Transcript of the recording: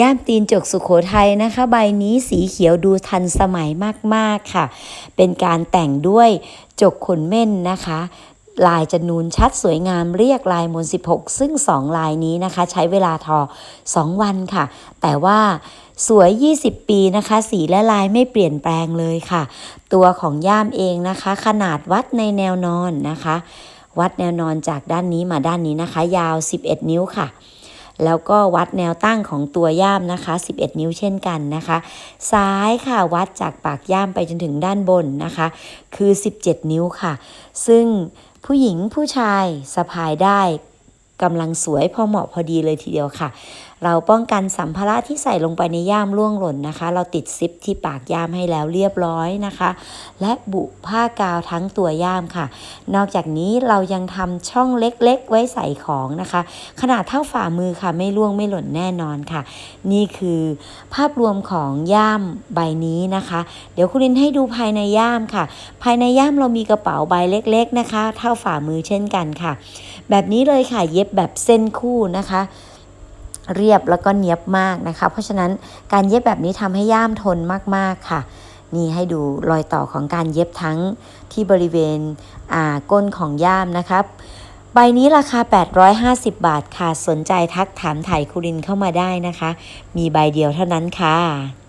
ย่ามตีนจกสุขโขทัยนะคะ ใบนี้สีเขียวดูทันสมัยมากๆค่ะ เป็นการแต่งด้วยจกขนเม่นนะคะลายจะนูนชัดสวยงามเรียกลายมน 16 ซึ่ง 2 ลายนี้นะคะ ใช้เวลาทอ 2 วันค่ะ แต่ว่าสวย 20 ปีนะคะ สีและลายไม่เปลี่ยนแปลงเลยค่ะ ตัวของย่ามเองนะคะ ขนาดวัดในแนวนอนนะคะ วัดแนวนอนจากด้านนี้มาด้านนี้นะคะ ยาว 11 นิ้วค่ะ แล้วก็วัดแนวตั้งของตัวย่ามนะคะ 11 นิ้วเช่นกันนะคะ ซ้ายค่ะวัดจากปากย่ามไปจนถึงด้านบนนะคะ คือ 17 นิ้วค่ะ ซึ่งผู้หญิงผู้ชายสะพายได้ กำลังสวยพอเหมาะพอดีเลยทีเดียวค่ะ เราป้องกันสัมภาระที่ใส่ลงไปในย่ามล่วงหล่นนะคะ เราติดซิปที่ปากย่ามให้แล้วเรียบร้อยนะคะ และบุผ้ากาวทั้งตัวย่ามค่ะ นอกจากนี้เรายังทำช่องเล็กๆ ไว้ใส่ของนะคะ ขนาดเท่าฝ่ามือค่ะ ไม่ล่วงไม่หล่นแน่นอนค่ะ นี่คือภาพรวมของย่ามใบนี้นะคะ เดี๋ยวคุณลินให้ดูภายในย่ามค่ะ ภายในย่ามเรามีกระเป๋าใบเล็ก ๆ นะคะ เท่าฝ่ามือเช่นกันค่ะ แบบนี้เลยค่ะเย็บแบบเส้นคู่นะคะ เรียบแล้วก็เนียบมากนะคะ เพราะฉะนั้นการเย็บแบบนี้ทำให้ย่ามทนมากๆค่ะ นี่ให้ดูรอยต่อของการเย็บทั้งที่บริเวณอ่าก้นของย่ามนะครับใบนี้ราคา 850 บาทค่ะ สนใจทักถามถ่ายคุรินเข้ามาได้นะคะ มีใบเดียวเท่านั้นค่ะ